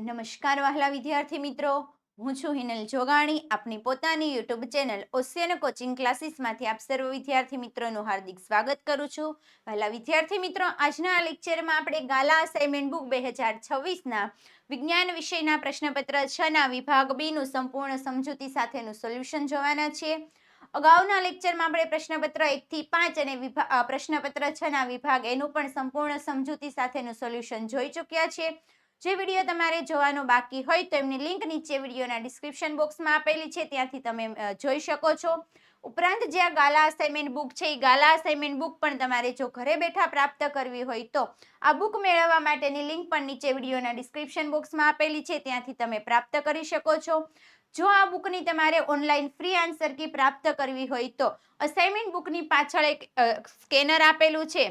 નમસ્કાર વહાલા વિદ્યાર્થી મિત્રો. હું છું હિનલ જોગાણી. આપની પોતાની યુટ્યુબ ચેનલ ઓશિયન કોચિંગ ક્લાસીસમાંથી આપ સર્વ વિદ્યાર્થી મિત્રોનું હાર્દિક સ્વાગત કરું છું. વહાલા વિદ્યાર્થી મિત્રો, આજના આ લેક્ચરમાં આપણે ગાલા અસાઇનમેન્ટ બુક બે હજાર છવ્વીસના વિજ્ઞાન વિષયના પ્રશ્નપત્ર છના વિભાગ બીનું સંપૂર્ણ સમજૂતી સાથેનું સોલ્યુશન જોવાના છીએ. અગાઉના લેક્ચરમાં આપણે પ્રશ્નપત્ર એકથી પાંચ અને વિભા- પ્રશ્નપત્ર છના વિભાગ એનું પણ સંપૂર્ણ સમજૂતી સાથેનું સોલ્યુશન જોઈ ચૂક્યા છીએ. જે વીડિયો તમારે જોવાનો બાકી હોય તો એમની લિંક નીચે વિડીયોના ડિસ્ક્રિપ્શન બોક્સમાં આપેલી છે. ત્યાંથી તમે જોઈ શકો છો. ઉપરાંત જે આ ગાલા અસાઇનમેન્ટ બુક છે, એ ગાલા અસાઇનમેન્ટ બુક પણ તમારે જો ઘરે બેઠા પ્રાપ્ત કરવી હોય તો આ બુક મેળવવા માટેની લિંક પણ નીચે વિડીયોના ડિસ્ક્રિપ્શન બોક્સમાં આપેલી છે. ત્યાંથી તમે પ્રાપ્ત કરી શકો છો. જો આ બુકની તમારે ઓનલાઈન ફ્રી આન્સર કી પ્રાપ્ત કરવી હોય તો અસાઇનમેન્ટ બુકની પાછળ એક સ્કેનર આપેલું છે.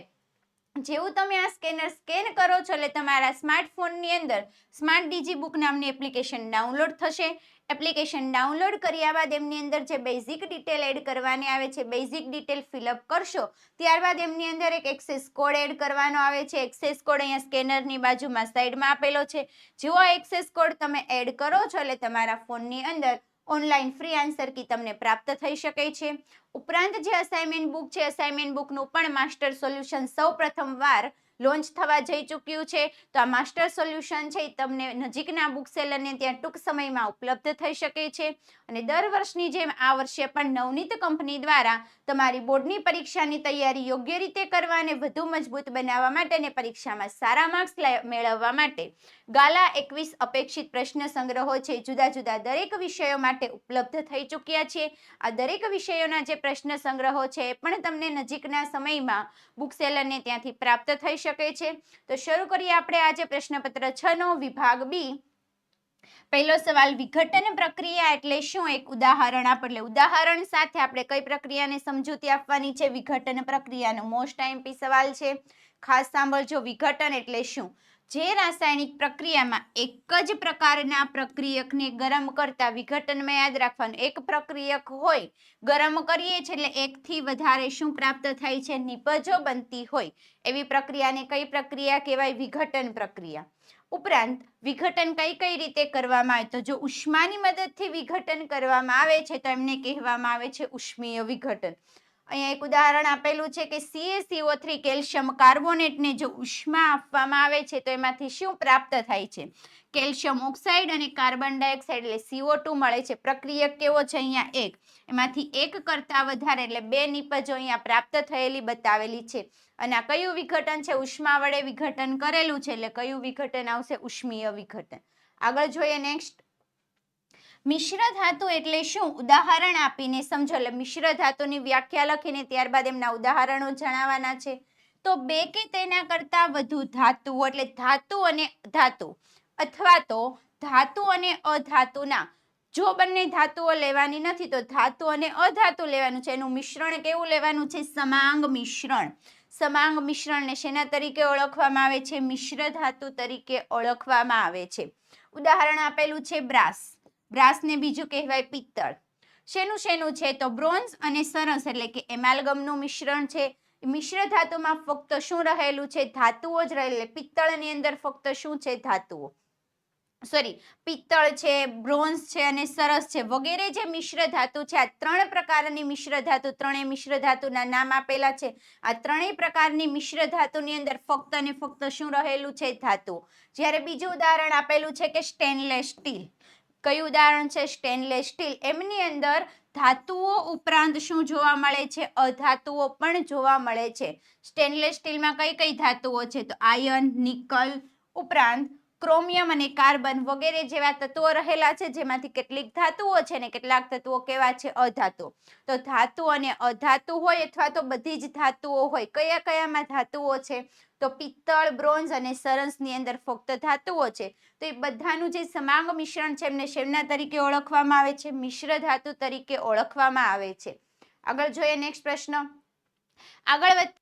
જેવું તમે આ સ્કેનર સ્કેન કરો છો એટલે તમારા સ્માર્ટફોનની અંદર સ્માર્ટ ડીજી બુક નામની એપ્લિકેશન ડાઉનલોડ થશે. એપ્લિકેશન ડાઉનલોડ કર્યા બાદ એમની અંદર જે બેઝિક ડિટેલ એડ કરવાની આવે છે, બેઝિક ડિટેલ ફિલઅપ કરશો, ત્યારબાદ એમની અંદર એક એક્સેસ કોડ એડ કરવાનો આવે છે. એક્સેસ કોડ અહીંયા સ્કેનરની બાજુમાં સાઈડમાં આપેલો છે. જેવો એક્સેસ કોડ તમે એડ કરો છો એટલે તમારા ફોનની અંદર ઓનલાઈન ફ્રી આન્સર કી તમને પ્રાપ્ત થઈ શકે છે. ઉપરાંત જે અસાઇનમેન્ટ બુક છે અસાઇનમેન્ટ બુકનું પણ માસ્ટર સોલ્યુશન સૌ વાર લોન્ચ થવા જઈ ચૂક્યું છે. તો આ માસ્ટર સોલ્યુશન છે એ તમને નજીકના બુક સેલરને ત્યાં ટૂંક સમયમાં ઉપલબ્ધ થઈ શકે છે. અને દર વર્ષની જેમ આ વર્ષે પણ નવનીત કંપની દ્વારા તમારી બોર્ડની પરીક્ષાની તૈયારી યોગ્ય રીતે કરવા અને વધુ મજબૂત બનાવવા માટે અને પરીક્ષામાં સારા માર્ક્સ મેળવવા માટે ગાલા એકવીસ અપેક્ષિત પ્રશ્ન સંગ્રહો છે. જુદા જુદા દરેક વિષયો માટે ઉપલબ્ધ થઈ ચૂક્યા છે. આ દરેક વિષયોના જે પ્રશ્ન સંગ્રહો છે એ પણ તમને નજીકના સમયમાં બુક સેલરને ત્યાંથી પ્રાપ્ત થઈ શકે છે? તો શરૂ કરીએ આપણે આજે પ્રશ્નપત્ર છ નો વિભાગ બી. પહેલો સવાલ, વિઘટન પ્રક્રિયા એટલે શું? એક ઉદાહરણ આપ. એટલે ઉદાહરણ સાથે આપણે કઈ પ્રક્રિયાને સમજૂતી આપવાની છે? વિઘટન પ્રક્રિયાનો મોસ્ટ આઈએમપી સવાલ છે. ખાસ સાંભળજો, વિઘટન એટલે શું? જે રાસાયણિક પ્રક્રિયામાં એક જ પ્રકારના પ્રક્રિયકને ગરમ કરતા વિઘટનમાં યાદ રાખવાનું. એક પ્રક્રિયક હોય, ગરમ કરીએ છીએ એટલે એકથી વધારે શું પ્રાપ્ત થાય છે? નિપજો બનતી હોય. એવી પ્રક્રિયાને કઈ પ્રક્રિયા કહેવાય? વિઘટન પ્રક્રિયા. ઉપરાંત, વિઘટન કઈ કઈ રીતે કરવામાં આવે? તો જો ઉષ્માની મદદથી વિઘટન કરવામાં આવે છે, તો એમને કહેવામાં આવે છે ઉષ્મીય વિઘટન. અહીંયા એક ઉદાહરણ આપેલું છે કે સીએસીઓ થ્રી કેલ્શિયમ કાર્બોનેટને જો ઉષ્મા આપવામાં આવે છે, તો એમાંથી શું પ્રાપ્ત થાય છે? કેલ્શિયમ ઓક્સાઇડ અને કાર્બન ડાયોક્સાઇડ એટલે CO2 મળે છે. પ્રક્રિયક કેવો છે અહીંયા એક? એમાંથી એક કરતાં વધારે એટલે બે નિપજો અહીંયા પ્રાપ્ત થયેલી બતાવેલી છે. અને આ કયું વિઘટન છે? ઉષ્મા વડે વિઘટન કરેલું છે, એટલે કયું વિઘટન આવશે? ઉષ્મીય વિઘટન. આગળ જોઈએ નેક્સ્ટ મિશ્ર ધાતુ એટલે શું? ઉદાહરણ આપીને સમજો. એટલે મિશ્ર ધાતુની વ્યાખ્યા લખીને ત્યારબાદ એમના ઉદાહરણો જણાવવાના છે. તો બે કે તેના કરતા વધુ ધાતુઓ એટલે ધાતુ અને ધાતુ અથવા તો ધાતુ અને અધાતુના જો બંને ધાતુઓ લેવાની નથી, તો ધાતુ અને અધાતુ લેવાનું છે. એનું મિશ્રણ કેવું લેવાનું છે? સમાંગ મિશ્રણ. સમાંગ મિશ્રણને શેના તરીકે ઓળખવામાં આવે છે? મિશ્ર ધાતુ તરીકે ઓળખવામાં આવે છે. ઉદાહરણ આપેલું છે બ્રાસ. બ્રાસને બીજું કહેવાય પિત્તળ. શેનું શેનું છે? તો બ્રોન્ઝ અને સરસ એટલે કે એમાલ્ગમનું મિશ્રણ છે. મિશ્ર ધાતુમાં ફક્ત શું રહેલું છે? ધાતુઓ જ રહેલ પિત્તળની અંદર ફક્ત શું છે? ધાતુઓ. સોરી પિત્તળ છે, બ્રોન્ઝ છે અને સરસ છે. વગેરે જે મિશ્ર ધાતુ છે, આ ત્રણ પ્રકારની મિશ્ર ધાતુ, ત્રણેય મિશ્ર ધાતુના નામ આપેલા છે. આ ત્રણેય પ્રકારની મિશ્ર ધાતુની અંદર ફક્ત અને ફક્ત શું રહેલું છે? ધાતુ જ્યારે બીજું ઉદાહરણ આપેલું છે કે સ્ટેનલેસ સ્ટીલ. કયું ઉદાહરણ છે? સ્ટેનલેસ સ્ટીલ એમની અંદર ધાતુઓ ઉપરાંત શું જોવા મળે છે? અધાતુઓ પણ જોવા મળે છે. સ્ટેનલેસ સ્ટીલમાં કઈ કઈ ધાતુઓ છે? તો આયર્ન નિકલ ઉપરાંત ક્રોમિયમ અને કાર્બન વગેરે જેવા તત્વો રહેલા છે. જેમાંથી કેટલીક ધાતુઓ છે ને કેટલાક તત્વો કેવા છે? અધાતુ. તો ધાતુ અને અધાતુ હોય અથવા તો બધી જ ધાતુઓ હોય. કયા કયામાં ધાતુઓ છે? તો પિત્તળ, બ્રોન્ઝ અને સરસની અંદર ફક્ત ધાતુઓ છે. તો એ બધાનું જે સમાંગ મિશ્રણ છે એમને શેમના તરીકે ઓળખવામાં આવે છે? મિશ્ર ધાતુ તરીકે ઓળખવામાં આવે છે. આગળ જોઈએ નેક્સ્ટ પ્રશ્ન. આગળ વધ